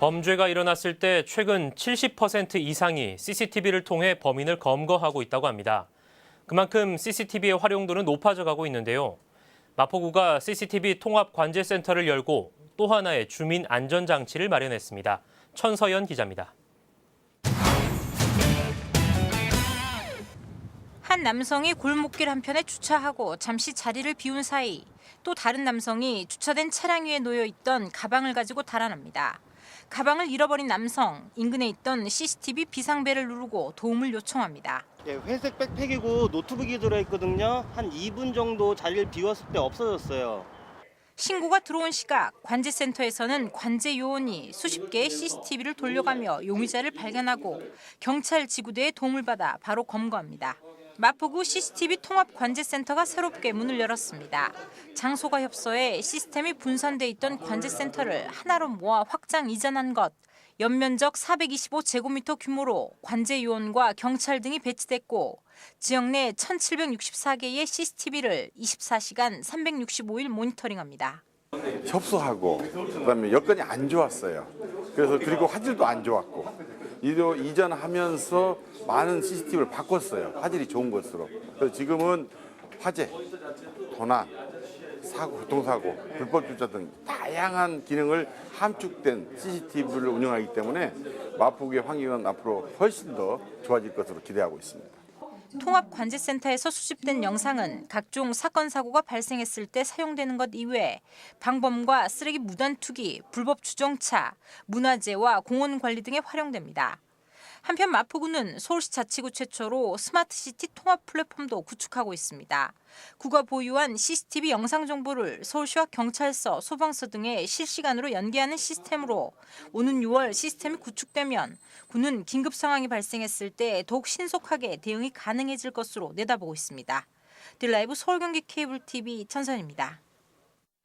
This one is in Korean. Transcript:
범죄가 일어났을 때 최근 70% 이상이 CCTV를 통해 범인을 검거하고 있다고 합니다. 그만큼 CCTV의 활용도는 높아져 가고 있는데요. 마포구가 CCTV 통합 관제센터를 열고 또 하나의 주민 안전 장치를 마련했습니다. 천서연 기자입니다. 한 남성이 골목길 한편에 주차하고 잠시 자리를 비운 사이 또 다른 남성이 주차된 차량 위에 놓여 있던 가방을 가지고 달아납니다. 가방을 잃어버린 남성 인근에 있던 CCTV 비상벨을 누르고 도움을 요청합니다. 예, 회색 백팩이고 노트북이 들어있거든요. 한 2분 정도 자리를 비웠을 때 없어졌어요. 신고가 들어온 시각 관제센터에서는 관제 요원이 수십 개의 CCTV를 돌려가며 용의자를 발견하고 경찰 지구대의 도움을 받아 바로 검거합니다. 마포구 CCTV 통합 관제센터가 새롭게 문을 열었습니다. 장소가 협소해 시스템이 분산돼 있던 관제센터를 하나로 모아 확장 이전한 것. 연면적 425제곱미터 규모로 관제 요원과 경찰 등이 배치됐고 지역 내 1,764개의 CCTV를 24시간 365일 모니터링합니다. 협소하고 그다음에 여건이 안 좋았어요. 그래서 그리고 화질도 안 좋았고 이로 이전하면서 많은 CCTV를 바꿨어요. 화질이 좋은 것으로. 그래서 지금은 화재, 도난, 사고, 교통사고, 불법 주차 등 다양한 기능을 함축된 CCTV를 운영하기 때문에 마포구의 환경은 앞으로 훨씬 더 좋아질 것으로 기대하고 있습니다. 통합 관제센터에서 수집된 영상은 각종 사건 사고가 발생했을 때 사용되는 것 이외에 방범과 쓰레기 무단 투기, 불법 주정차, 문화재와 공원 관리 등에 활용됩니다. 한편 마포구는 서울시 자치구 최초로 스마트시티 통합 플랫폼도 구축하고 있습니다. 구가 보유한 CCTV 영상 정보를 서울시와 경찰서, 소방서 등에 실시간으로 연계하는 시스템으로 오는 6월 시스템이 구축되면 구는 긴급 상황이 발생했을 때 더욱 신속하게 대응이 가능해질 것으로 내다보고 있습니다. 딜라이브 서울경기 케이블 TV 천선입니다.